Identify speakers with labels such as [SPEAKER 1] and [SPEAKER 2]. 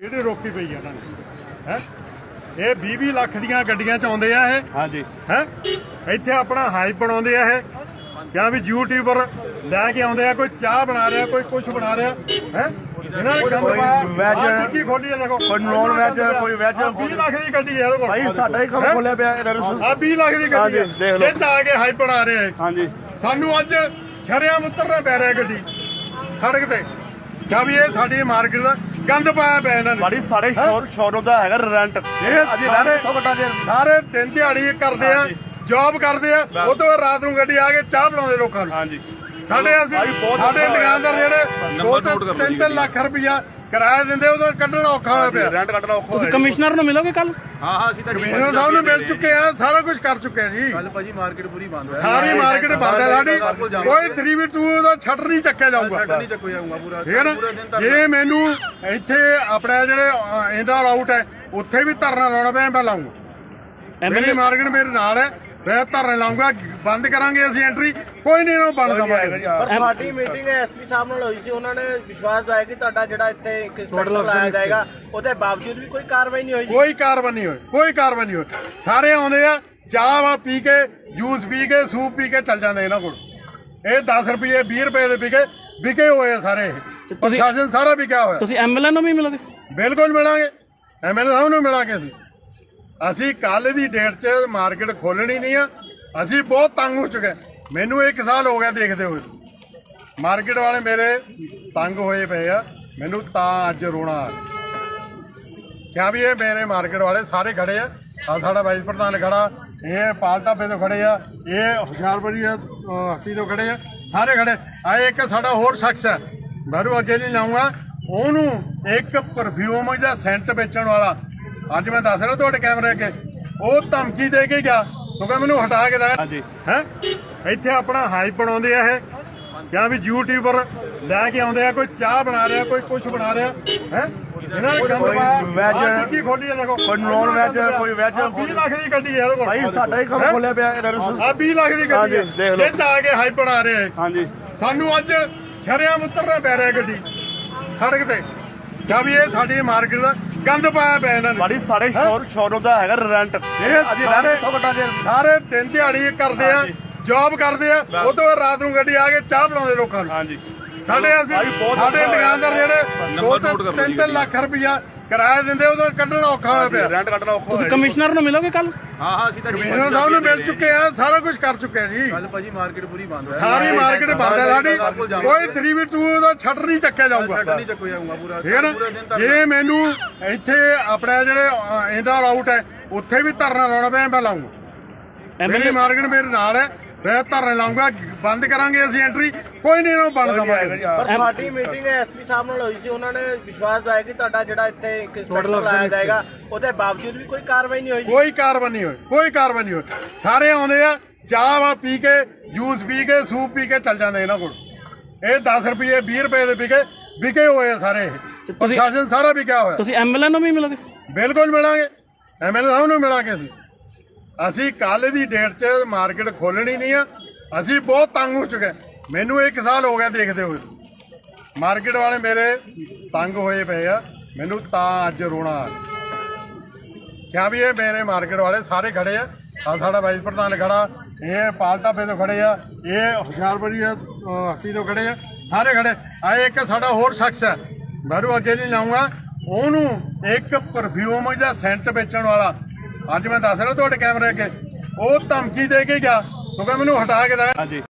[SPEAKER 1] ਇਹਦੇ ਰੋਕੀ ਪਈ ਆ ਇਹਨਾਂ ਨੇ? ਹੈ? ਇਹ 20 20 ਲੱਖ ਦੀਆਂ ਗੱਡੀਆਂ ਚ ਆਉਂਦੇ ਆ ਇਹ।
[SPEAKER 2] ਹਾਂਜੀ।
[SPEAKER 1] ਹੈ? ਇੱਥੇ ਆਪਣਾ ਹਾਈਪ ਬਣਾਉਂਦੇ ਆ ਇਹ। ਕਿਆ ਵੀ ਯੂਟਿਊਬਰ ਲੈ ਕੇ ਆਉਂਦੇ ਆ ਕੋਈ ਚਾਹ ਬਣਾ ਰਿਹਾ ਕੋਈ ਕੁਝ ਬਣਾ ਰਿਹਾ। ਹੈ? ਇਹਨਾਂ ਨੇ ਗੰਦ ਪਾਇਆ। ਟਿੱਕੀ ਖੋਲੀ ਆ ਦੇਖੋ।
[SPEAKER 2] ਕੋਈ non-veg, ਕੋਈ veg।
[SPEAKER 1] 20 ਲੱਖ ਦੀ ਗੱਡੀ ਹੈ ਇਹਦੇ ਕੋਲ।
[SPEAKER 2] ਭਾਈ ਸਾਡਾ ਹੀ ਕੰਮ? ਖੋਲਿਆ ਪਿਆ ਇਹਨਾਂ ਨੂੰ
[SPEAKER 1] ਆ 20 ਲੱਖ ਦੀ ਗੱਡੀ ਹੈ
[SPEAKER 2] ਦੇਖ ਲਓ।
[SPEAKER 1] ਇਹ ਚ ਆ ਕੇ ਹਾਈਪ ਬਣਾ ਰਿਹਾ ਇਹ।
[SPEAKER 2] ਹਾਂਜੀ।
[SPEAKER 1] ਸਾਨੂੰ ਅੱਜ ਸ਼ਰਿਆਮ ਉਤਰਨਾ ਪੈ ਰਿਹਾ ਗੱਡੀ। ਸੜਕ ਤੇ। ਕਿਆ ਵੀ ਇਹ ਸਾਡੀ ਮਾਰਕੀਟ ਦਾ ਗੰਦ ਪਾਇਆ ਪਿਆ ਇਹਨਾਂ ਨੇ।
[SPEAKER 2] ਬਾੜੀ ਸਾਡੇ ਸ਼ੋਰ ਸ਼ੋਰੂਮ ਦਾ ਹੈਗਾ ਰੈਂਟ
[SPEAKER 1] ਇਹ
[SPEAKER 2] ਅਸੀਂ
[SPEAKER 1] ਸਾਰੇ-
[SPEAKER 2] ਰਹਿੰਦੇ ਤੋਂ ਘਟਾ ਦੇ
[SPEAKER 1] ਸਾਰੇ ਦਿਨ ਦਿਹਾੜੀ ਕਰਦੇ ਆ
[SPEAKER 2] ਹਾਂਜੀ।
[SPEAKER 1] ਜੌਬ ਕਰਦੇ ਆ ਉਹ ਤੋਂ ਬਾਅਦ ਰਾਤ ਨੂੰ ਗੱਡੀ ਆ ਕੇ ਚਾਹ ਬਣਾਉਂਦੇ ਲੋਕਾਂ ਨੂੰ।
[SPEAKER 2] ਹਾਂਜੀ।
[SPEAKER 1] ਸਾਡੇ ਅਸੀਂ
[SPEAKER 2] ਭਾਈ ਬਹੁਤ
[SPEAKER 1] ਸਾਡੇ
[SPEAKER 2] ਔਖਾ ਹੋਇਆ।
[SPEAKER 1] ਦੁਕਾਨਦਾਰ ਜਿਹੜੇ ਦੋ ਤਿੰਨ ਤਿੰਨ ਤਿੰਨ ਲੱਖ ਰੁਪਇਆ ਕਿਰਾਇਆ ਦਿੰਦੇ ਉਹਦਾ ਕੱਢਣਾ ਔਖਾ ਹੋਇਆ ਪਿਆ।
[SPEAKER 2] ਰੈਂਟ ਕੱਢਣਾ ਔਖਾ
[SPEAKER 3] ਤੁਸੀਂ
[SPEAKER 2] ਹੋਇਆ
[SPEAKER 3] ਕਮਿਸ਼ਨਰ ਨੂੰ ਮਿਲੋਗੇ ਕੱਲ
[SPEAKER 4] ਹਾਂ ਹਾਂ ਅਸੀਂ ਤਾਂ
[SPEAKER 1] ਕਮਿਸ਼ਨਰ ਸਾਹਿਬ ਨੂੰ ਮਿਲ ਚੁੱਕੇ ਆ ਸਾਰਾ ਕੁਝ ਕਰ ਚੁੱਕੇ ਆ ਜੀ।
[SPEAKER 4] ਕੱਲ ਭਾਜੀ ਮਾਰਕੀਟ ਪੂਰੀ ਬੰਦ ਹੈ।
[SPEAKER 1] ਸਾਰੀ ਮਾਰਕੀਟ ਬੰਦ ਹੈ ਸਾਡੀ। ਕੋਈ 3v2 ਦਾ ਛੱਡ ਨਹੀਂ ਚੱਕਿਆ ਜਾਊਗਾ।
[SPEAKER 4] ਸ਼ਟਰ ਨਹੀਂ ਚੱਕੋ ਜਾਊਗਾ ਪੂਰਾ
[SPEAKER 1] ਠੀਕ ਹੈ ਨਾ?
[SPEAKER 4] ਪੂਰੇ ਦਿਨ ਤੱਕ
[SPEAKER 1] ਜੇ ਮੈਨੂੰ ਇੱਥੇ ਆਪਣੇ ਜਿਹੜੇ ਇਨ ਔਰ ਆਊਟ ਹੈ ਉੱਥੇ ਵੀ ਧਰਨਾ ਲਾਉਣਾ ਪਿਆ ਮੈਂ ਲਾਉਂਗਾ ਮੇਰੀ ਮਾਰਕੀਟ ਮੇਰੇ ਨਾਲ ਹੈ। ਮੈਂ ਧਰਨਾ ਲਾਉਂਗਾ ਬੰਦ ਕਰਾਂਗੇ ਅਸੀਂ ਐਂਟਰੀ ਕੋਈ ਨਹੀਂ ਇਹਨੂੰ ਬੰਦ ਦਵਾਂਗੇ
[SPEAKER 5] ਪਰ ਤੁਹਾਡੀ ਮੀਟਿੰਗ ਐਸਪੀ ਸਾਹਿਬ ਨਾਲ ਹੋਈ ਸੀ ਉਹਨਾਂ ਨੇ ਵਿਸ਼ਵਾਸ ਦਵਾਇਆ ਕਿ ਤੁਹਾਡਾ ਜਿਹੜਾ ਇੱਥੇ ਇੱਕ ਇੰਸਪੈਕਟਰ ਲਾਇਆ ਜਾਏਗਾ ਉਹਦੇ ਬਾਵਜੂਦ ਵੀ ਕੋਈ ਕਾਰਵਾਈ ਨਹੀਂ ਹੋਈ ਜੀ।
[SPEAKER 1] ਕੋਈ ਕਾਰਵਾਈ ਨਹੀਂ ਹੋਈ ਕੋਈ ਕਾਰਵਾਈ ਨਹੀਂ ਹੋਈ। ਸਾਰੇ ਆਉਂਦੇ ਆ ਚਾਹ ਵਾ ਪੀ ਕੇ ਜੂਸ ਪੀ ਕੇ ਸੂਪ ਪੀ ਕੇ ਚੱਲ ਜਾਂਦੇ ਇਹਨਾਂ ਕੋਲ। ਇਹ 10 ਰੁਪਏ 20 ਰੁਪਏ ਦੇ ਵਿਕੇ ਵਿਕੇ ਹੋਏ ਆ ਸਾਰੇ। ਪ੍ਰਸ਼ਾਸਨ ਸਾਰਾ ਵਿਕਿਆ ਹੋਇਆ।
[SPEAKER 3] ਤੁਸੀਂ ਐਮਐਲਏ ਨੂੰ ਵੀ ਮਿਲੋਗੇ?
[SPEAKER 1] ਬਿਲਕੁਲ ਮਿਲਾਂਗੇ। ਐਮਐਲਏ ਸਾਹਿਬ ਨੂੰ ਮਿਲਾਂਗੇ ਅਸੀਂ। ਅਸੀਂ ਕੱਲ ਦੀ ਡੇਟ 'ਚ ਮਾਰਕੀਟ ਖੋਲਣੀ ਨਹੀਂ ਆ। ਅਸੀਂ ਬਹੁਤ ਤੰਗ ਹੋ ਚੁੱਕੇ ਮੈਨੂੰ ਇੱਕ ਸਾਲ ਹੋ ਗਿਆ ਦੇਖਦੇ ਹੋਏ ਮਾਰਕੀਟ ਵਾਲੇ ਮੇਰੇ ਤੰਗ ਹੋਏ ਪਏ ਆ। ਮੈਨੂੰ ਤਾਂ ਅੱਜ ਰੋਣਾ ਆ ਗਿਆ। ਕਿਆ ਵੀ ਇਹ ਮੇਰੇ ਮਾਰਕੀਟ ਵਾਲੇ ਸਾਰੇ ਖੜੇ ਆ। ਆ ਸਾਡਾ ਵਾਈਸ ਪ੍ਰਧਾਨ ਖੜਾ। ਇਹ ਪਾਲ ਢਾਬੇ ਤੋਂ ਖੜੇ ਆ। ਇਹ ਹੁਸ਼ਿਆਰਪੁਰੀ ਅਹ, ਹੱਟੀ ਤੋਂ ਖੜੇ ਆ। ਸਾਰੇ ਖੜੇ। ਆ ਇੱਕ ਸਾਡਾ ਹੋਰ ਸ਼ਖਸ ਹੈ ਬਾਹਰੋਂ ਅੱਗੇ ਨਹੀਂ ਲਾਉਂਗਾ। ਉਹਨੂੰ ਇੱਕ ਪਰਫਿਊਮ ਜਾਂ ਸੈਂਟ ਵੇਚਣ ਵਾਲਾ ਅੱਜ ਮੈਂ ਦੱਸ ਰਿਹਾ ਤੁਹਾਡੇ ਕੈਮਰੇ ਅੱਗੇ। ਉਹ ਧਮਕੀ ਦੇ ਕੇ ਗਿਆ। ਕਿਉਂਕਿ ਮੈਨੂੰ ਹਟਾ ਕੇ ਦਾ
[SPEAKER 2] ਹਾਂਜੀ।
[SPEAKER 1] ਹੈ? ਇੱਥੇ ਆਪਣਾ ਹਾਈਪ ਬਣਾਉਂਦੇ ਆ ਇਹ। ਕਿਆ ਵੀ ਯੂਟਿਊਬਰ ਲੈ ਕੇ ਆਉਂਦੇ ਆ ਕੋਈ ਚਾਹ ਬਣਾ ਰਿਹਾ ਕੋਈ ਕੁਝ ਬਣਾ ਰਿਹਾ। ਹੈ? ਇਹਨਾਂ ਨੇ ਗੰਦ ਪਾਇਆ। ਆਹ ਟਿੱਕੀ ਖੋਲੀ ਆ ਦੇਖੋ।
[SPEAKER 2] ਕੋਈ non-veg, ਕੋਈ veg।
[SPEAKER 1] 20 ਲੱਖ ਦੀ ਗੱਡੀ ਹੈ ਇਹਦੇ ਕੋਲ।
[SPEAKER 2] ਭਾਈ ਸਾਡਾ ਹੀ ਕੰਮ? ਖੋਲਿਆ ਪਿਆ ਇਹਨਾਂ ਨੂੰ।
[SPEAKER 1] ਆ 20 ਲੱਖ ਦੀ ਗੱਡੀ ਹੈ। ਇਹ ਚ ਆ ਕੇ ਹਾਈਪ ਬਣਾ ਰਿਹਾ
[SPEAKER 2] ਹਾਂਜੀ।
[SPEAKER 1] ਸਾਨੂੰ ਅੱਜ ਸ਼ਰਿਆਮ ਉਤਰਨਾ ਪੈ ਰਿਹਾ ਗੱਡੀ। ਸੜਕ ਤੇ। ਕਿਆ ਵੀ ਇਹ ਸਾਡੀ ਮਾਰਕੀਟ ਦਾ ਗੰਦ ਪਾਇਆ ਪਿਆ ਇਹਨਾਂ ਨੇ।
[SPEAKER 2] ਬਾੜੀ ਸਾਡੇ ਸ਼ੋਰ ਸ਼ੋਰੂਮ ਦਾ ਹੈਗਾ ਰੈਂਟ।
[SPEAKER 1] ਇਹ
[SPEAKER 2] ਅਸੀਂ
[SPEAKER 1] ਸਾਰੇ-
[SPEAKER 2] ਰਹਿੰਦੇ ਤੋਂ ਦੇ
[SPEAKER 1] ਸਾਰੇ ਦਿਨ ਦਿਹਾੜੀ ਕਰਦੇ ਆ
[SPEAKER 2] ਹਾਂਜੀ।
[SPEAKER 1] ਜੌਬ ਕਰਦੇ ਆ ਉਹ ਤੋਂ ਬਾਅਦ ਰਾਤ ਨੂੰ ਗੱਡੀ ਆ ਕੇ ਚਾਹ ਬਣਾਉਂਦੇ ਲੋਕਾਂ ਨੂੰ।
[SPEAKER 2] ਹਾਂਜੀ।
[SPEAKER 1] ਸਾਡੇ ਅਸੀਂ
[SPEAKER 2] ਭਾਈ ਬਹੁਤ
[SPEAKER 1] ਸਾਡੇ
[SPEAKER 2] ਔਖਾ ਹੋਇਆ।
[SPEAKER 1] ਦੁਕਾਨਦਾਰ ਜਿਹੜੇ ਦੋ
[SPEAKER 4] note
[SPEAKER 1] ਤਿੰਨ
[SPEAKER 4] ਕਰ ਲਓ
[SPEAKER 1] ਤਿੰਨ
[SPEAKER 4] ਜੀ
[SPEAKER 1] ਤਿੰਨ ਲੱਖ ਰੁਪਇਆ ਕਿਰਾਇਆ ਦਿੰਦੇ ਉਹਦਾ ਕੱਢਣਾ ਔਖਾ ਹੋਇਆ ਪਿਆ।
[SPEAKER 2] ਰੈਂਟ ਕੱਢਣਾ ਔਖਾ
[SPEAKER 3] ਤੁਸੀਂ
[SPEAKER 2] ਹੋਇਆ
[SPEAKER 3] ਕਮਿਸ਼ਨਰ ਨੂੰ ਮਿਲੋਗੇ ਕੱਲ
[SPEAKER 4] ਹਾਂ ਹਾਂ ਅਸੀਂ ਤਾਂ
[SPEAKER 1] ਕਮਿਸ਼ਨਰ ਸਾਹਿਬ ਨੂੰ ਮਿਲ ਚੁੱਕੇ ਆ ਸਾਰਾ ਕੁਝ ਕਰ ਚੁੱਕੇ ਆ ਜੀ।
[SPEAKER 4] ਕੱਲ ਭਾਜੀ ਮਾਰਕੀਟ ਪੂਰੀ ਬੰਦ ਹੈ।
[SPEAKER 1] ਸਾਰੀ ਮਾਰਕੀਟ ਬੰਦ ਹੈ ਸਾਡੀ। ਕੋਈ 3v2 ਦਾ ਛੱਡ ਨਹੀਂ ਚੱਕਿਆ ਜਾਊਗਾ।
[SPEAKER 4] ਸ਼ਟਰ ਨਹੀਂ ਚੱਕੋ ਜਾਊਗਾ ਪੂਰਾ। ਪੂਰੇ ਦਿਨ ਤੱਕ
[SPEAKER 1] ਜੇ ਮੈਨੂੰ ਇੱਥੇ ਆਪਣੇ ਜਿਹੜੇ ਇਨ ਔਰ ਆਊਟ ਹੈ ਉੱਥੇ ਵੀ ਧਰਨਾ ਲਾਉਣਾ ਪਿਆ ਮੈਂ ਲਾਉਂਗਾ ਮੇਰੀ ਮਾਰਕੀਟ ਮੇਰੇ ਨਾਲ ਹੈ। ਮੈਂ ਧਰਨਾ ਲਾਉਂਗਾ ਬੰਦ ਕਰਾਂਗੇ ਅਸੀਂ ਐਂਟਰੀ ਕੋਈ ਨਹੀਂ ਇਹਨੂੰ ਬੰਦ ਦਵਾਂਗੇ
[SPEAKER 5] ਪਰ ਤੁਹਾਡੀ ਮੀਟਿੰਗ ਐਸਪੀ ਸਾਹਿਬ ਨਾਲ ਹੋਈ ਸੀ ਉਹਨਾਂ ਨੇ ਵਿਸ਼ਵਾਸ ਦਵਾਇਆ ਕਿ ਤੁਹਾਡਾ ਜਿਹੜਾ ਇੱਥੇ ਇੱਕ ਇੰਸਪੈਕਟਰ ਲਾਇਆ ਜਾਏਗਾ ਉਹਦੇ ਬਾਵਜੂਦ ਵੀ ਕੋਈ ਕਾਰਵਾਈ ਨਹੀਂ ਹੋਈ ਜੀ।
[SPEAKER 1] ਕੋਈ ਕਾਰਵਾਈ ਨਹੀਂ ਹੋਈ ਕੋਈ ਕਾਰਵਾਈ ਨਹੀਂ ਹੋਈ। ਸਾਰੇ ਆਉਂਦੇ ਆ ਚਾਹ ਵਾ ਪੀ ਕੇ ਜੂਸ ਪੀ ਕੇ ਸੂਪ ਪੀ ਕੇ ਚੱਲ ਜਾਂਦੇ ਇਹਨਾਂ ਕੋਲ। ਇਹ 10 ਰੁਪਏ 20 ਰੁਪਏ ਦੇ ਵਿਕੇ ਵਿਕੇ ਹੋਏ ਆ ਸਾਰੇ ਪ੍ਰਸ਼ਾਸਨ ਸਾਰਾ ਵਿਕਿਆ ਹੋਇਆ।
[SPEAKER 3] ਤੁਸੀਂ ਐਮਐਲਏ ਨੂੰ ਵੀ ਮਿਲੋਗੇ?
[SPEAKER 1] ਬਿਲਕੁਲ ਮਿਲਾਂਗੇ। ਐਮਐਲਏ ਸਾਹਿਬ ਨੂੰ ਮਿਲਾਂਗੇ ਅਸੀਂ। ਅਸੀਂ ਕੱਲ ਦੀ ਡੇਟ 'ਚ ਮਾਰਕੀਟ ਖੋਲਣੀ ਨਹੀਂ ਆ। ਅਸੀਂ ਬਹੁਤ ਤੰਗ ਹੋ ਚੁੱਕੇ ਮੈਨੂੰ ਇੱਕ ਸਾਲ ਹੋ ਗਿਆ ਦੇਖਦੇ ਹੋਏ ਮਾਰਕੀਟ ਵਾਲੇ ਮੇਰੇ ਤੰਗ ਹੋਏ ਪਏ ਆ। ਮੈਨੂੰ ਤਾਂ ਅੱਜ ਰੋਣਾ ਆ ਗਿਆ। ਕਿਆ ਵੀ ਇਹ ਮੇਰੇ ਮਾਰਕੀਟ ਵਾਲੇ ਸਾਰੇ ਖੜੇ ਆ। ਆ ਸਾਡਾ ਵਾਈਸ ਪ੍ਰਧਾਨ ਖੜਾ। ਇਹ ਪਾਲ ਢਾਬੇ ਤੋਂ ਖੜੇ ਆ। ਇਹ ਹੁਸ਼ਿਆਰਪੁਰੀ ਅਹ, ਹੱਟੀ ਤੋਂ ਖੜੇ ਆ। ਸਾਰੇ ਖੜੇ। ਆ ਇੱਕ ਸਾਡਾ ਹੋਰ ਸ਼ਖਸ ਹੈ ਬਾਹਰੋਂ ਅੱਗੇ ਨਹੀਂ ਲਾਉਂਗਾ। ਉਹਨੂੰ ਇੱਕ ਪਰਫਿਊਮ ਜਾਂ ਸੈਂਟ ਵੇਚਣ ਵਾਲਾ ਅੱਜ ਮੈਂ ਦੱਸ ਰਿਹਾ ਤੁਹਾਡੇ ਕੈਮਰੇ ਅੱਗੇ। ਉਹ ਧਮਕੀ ਦੇ ਕੇ ਗਿਆ। ਕਿਉਂਕਿ ਮੈਨੂੰ ਹਟਾ ਕੇ ਦਾ।
[SPEAKER 2] ਹਾਂਜੀ।